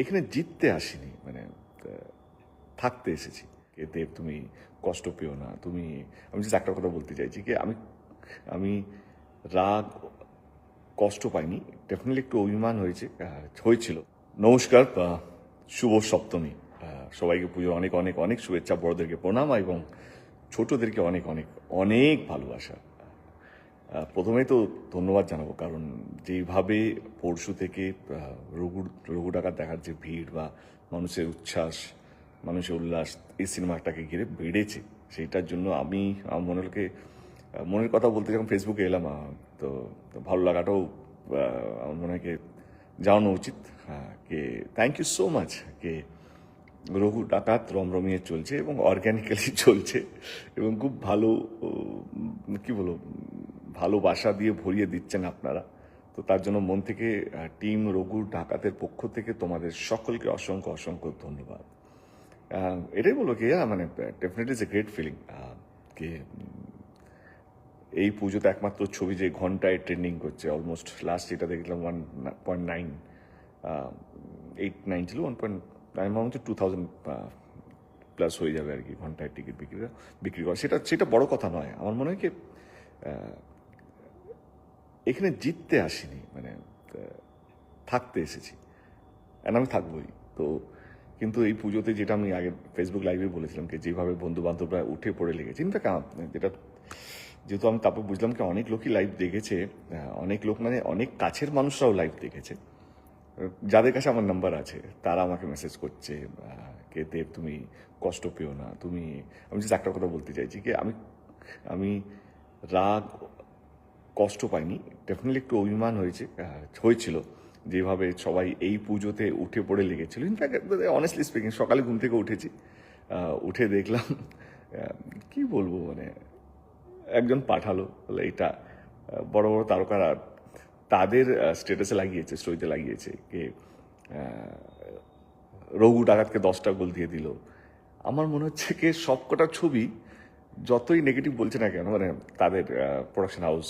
এখানে জিততে আসিনি মানে থাকতে এসেছি। কে দেব, তুমি কষ্ট পেও না, তুমি, আমি just একটা কথা বলতে চাইছি কি, আমি আমি রাগ, কষ্ট পাইনি ডেফিনেটলি একটু অভিমান হয়েছে হয়েছিল। নমস্কার শুভ সপ্তমী সবাইকে পুজোর অনেক অনেক অনেক শুভেচ্ছা, বড়দেরকে প্রণাম এবং ছোটদেরকে অনেক অনেক অনেক ভালোবাসা। আহ, প্রথমে তো ধন্যবাদ জানাব কারণ যেইভাবে পরশু থেকে রঘু রঘু ডাকাত দেখার যে ভিড় বা মানুষের উচ্ছ্বাস মানুষের উল্লাস এই সিনেমাটাকে ঘিরে বেড়েছে সেইটার জন্য আমি আমার মনেরকে মনের কথা বলতে যখন ফেসবুকে এলাম তো ভালো লাগাটাও আমার মনে হয় জানানো উচিত হ্যাঁ, কে থ্যাংক ইউ সো মাচ কে রঘু ডাকাত রমরমিয়ে চলছে এবং অর্গ্যানিক্যালি চলছে এবং খুব ভালো কি উম, ভালোবাসা দিয়ে ভরিয়ে দিচ্ছেন আপনারা। তো তার জন্য মন থেকে টিম রঘু ডাকাতের পক্ষ থেকে তোমাদের সকলকে অসংখ্য অসংখ্য ধন্যবাদ। এটাই বলো কি মানে definitely is a great feeling কে এই পুজোতে একমাত্র ছবি যে ঘন্টায় ট্রেন্ডিং করছে অলমোস্ট লাস্ট এটা দেখলাম one point nine eight nine ছিল ওয়ান পয়েন্ট নাইন মনে হচ্ছে টু থাউজেন্ড প্লাস হয়ে যাবে আর কি, ঘন্টায় টিকিট বিক্রি বিক্রি করা। সেটা সেটা বড় কথা নয়। আমার মনে হয় কি এখানে জিততে আসিনি মানে থাকতে এসেছি। অ্যান্ড আমি থাকবোই। তো কিন্তু এই পুজোতে যেটা আমি আগে ফেসবুক লাইভে বলেছিলাম কি, যেভাবে বন্ধু বান্ধবরা উঠে পড়ে লেগেছে ইনফ্যাক্ট যেটা, যেহেতু আমি তারপর বুঝলাম কি, অনেক লোকই লাইভ দেখেছে অনেক লোক মানে অনেক কাছের মানুষরাও লাইভ দেখেছে। যাদের কাছে আমার নাম্বার আছে, তারা আমাকে মেসেজ করছে কে দেব, তুমি কষ্ট পেও না, তুমি, আমি যে একটা কথা বলতে চাইছি কি, আমি আমি রাগ কষ্ট পাইনি। ডেফিনেটলি একটু অভিমান হয়েছে হয়েছিল যেভাবে সবাই এই পুজোতে উঠে পড়ে লেগেছিল। ইনফ্যাক্ট অনেস্টলি স্পিকিং সকালে ঘুম থেকে উঠেছি উঠে দেখলাম কি বলব মানে একজন পাঠালো, বলে এটা বড় বড় তারকারা তাদের স্টেটাসে লাগিয়েছে, স্টোরিতে লাগিয়েছে কে রঘু ডাকাতকে দশটা গোল দিয়ে দিল। আমার মনে হচ্ছে কি সবকটা ছবি যতই নেগেটিভ বলছে না কেন মানে তাদের প্রোডাকশন হাউস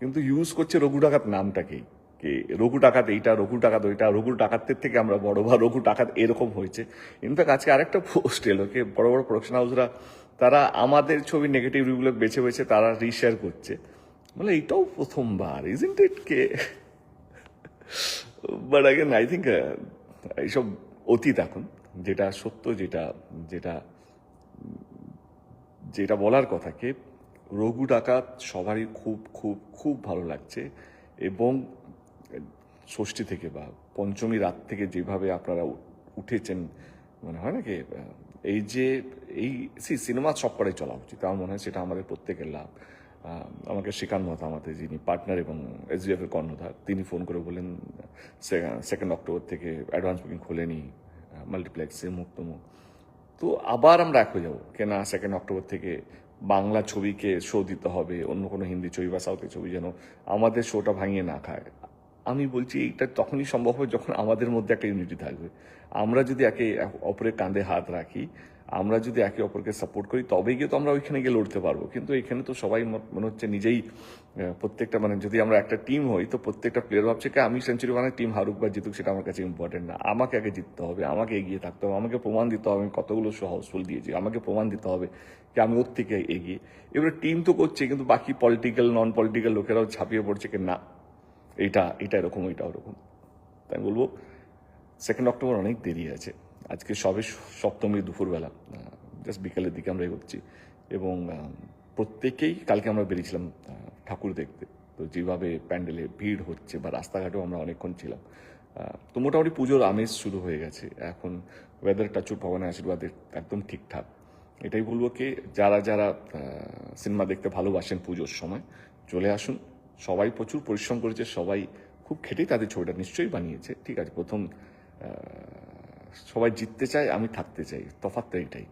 কিন্তু ইউজ করছে রঘু ডাকাত নামটাকেই কে রঘু ডাকাত এইটা, রঘু ডাকাত ওইটা রঘু ডাকাতের থেকে আমরা বড় বা রঘু ডাকাত এরকম হয়েছে। ইনফ্যাক্ট আজকে আরেকটা পোস্ট এলো, কে বড় বড় প্রোডাকশন হাউসরা তারা আমাদের ছবি নেগেটিভ রিভিউগুলো বেছে বেছে তারা রিশেয়ার করছে। মানে এইটাও প্রথমবার ইজেন্ট ইট কে? বাট আগেন আই থিঙ্ক এইসব অতীত এখন, যেটা সত্য, যেটা যেটা যেটা বলার কথা, কে রঘু ডাকাত সবারই খুব খুব খুব ভালো লাগছে এবং ষষ্ঠী থেকে বা পঞ্চমী রাত থেকে যেভাবে আপনারা উঠেছেন মানে হয় না কি? এই যে, এই, সি, সিনেমা সব কটাই চলা উচিত। আমার মনে হয় সেটা আমাদের প্রত্যেকের লাভ। আমাকে শ্রীকান্ত মহাতা আমাদের যিনি পার্টনার এবং এসডিএফ এর কর্ণধার, তিনি ফোন করে বললেন সেকেন্ড অক্টোবর থেকে অ্যাডভান্স বুকিং খোলেনি মাল্টিপ্লেক্সে মুক্তমুখ তো আবার আমরা এক হয়ে যাব। কেনা সেকেন্ড অক্টোবর থেকে বাংলা ছবিকে শো দিতে হবে, অন্য কোনো হিন্দি ছবি বা সাউথের ছবি যেন আমাদের শোটা ভাঙিয়ে না খায়। আমি বলছি, এইটা তখনই সম্ভব হবে যখন আমাদের মধ্যে একটা ইউনিটি থাকবে। আমরা যদি একে অপরের কাঁধে হাত রাখি আমরা যদি একে অপরকে সাপোর্ট করি, তবেই গিয়ে তো আমরা ওইখানে গিয়ে লড়তে পারব। কিন্তু এখানে তো সবাই মনে হচ্ছে নিজেই প্রত্যেকটা মানে যদি আমরা একটা টিম হই, তো প্রত্যেকটা প্লেয়ার ভাবছে কি, আমি সেঞ্চুরি বানাই টিম হারুক বা জিতুক, সেটা আমার কাছে ইম্পর্টেন্ট না। আমাকে আগে জিততে হবে, আমাকে এগিয়ে থাকতে হবে, আমাকে প্রমাণ দিতে হবে, আমি কতগুলো হাউসফুল দিয়েছি, আমাকে প্রমাণ দিতে হবে যে আমি ওর থেকে এগিয়ে। এবারে টিম তো করছে, কিন্তু বাকি পলিটিক্যাল নন পলিটিক্যাল লোকেরাও ছাপিয়ে পড়ছে কি, না এটা এটা এরকম ওইটা ওরকম তাই বলব সেকেন্ড অক্টোবর অনেক দেরি আছে। আজকে সবে সপ্তমী দুপুরবেলা জাস্ট বিকালের দিকে আমরা এগোচ্ছি এবং প্রত্যেকেই কালকে আমরা বেরিয়েছিলাম ঠাকুর দেখতে। তো যেভাবে প্যান্ডেলে ভিড় হচ্ছে বা রাস্তাঘাটেও আমরা অনেকক্ষণ ছিলাম তো মোটামুটি পুজোর আমেজ শুরু হয়ে গেছে। এখন ওয়েদার টাচুর ভগবানের আশীর্বাদে একদম ঠিকঠাক। এটাই বলব কি, যারা যারা সিনেমা দেখতে ভালোবাসেন পুজোর সময়, চলে আসুন। সবাই প্রচুর পরিশ্রম করেছে, সবাই খুব খেটেই তাদের ছবিটা নিশ্চয়ই বানিয়েছে। ঠিক আছে, প্রথম সবাই জিততে চায় আমি থাকতে চাই তফাৎটা এটাই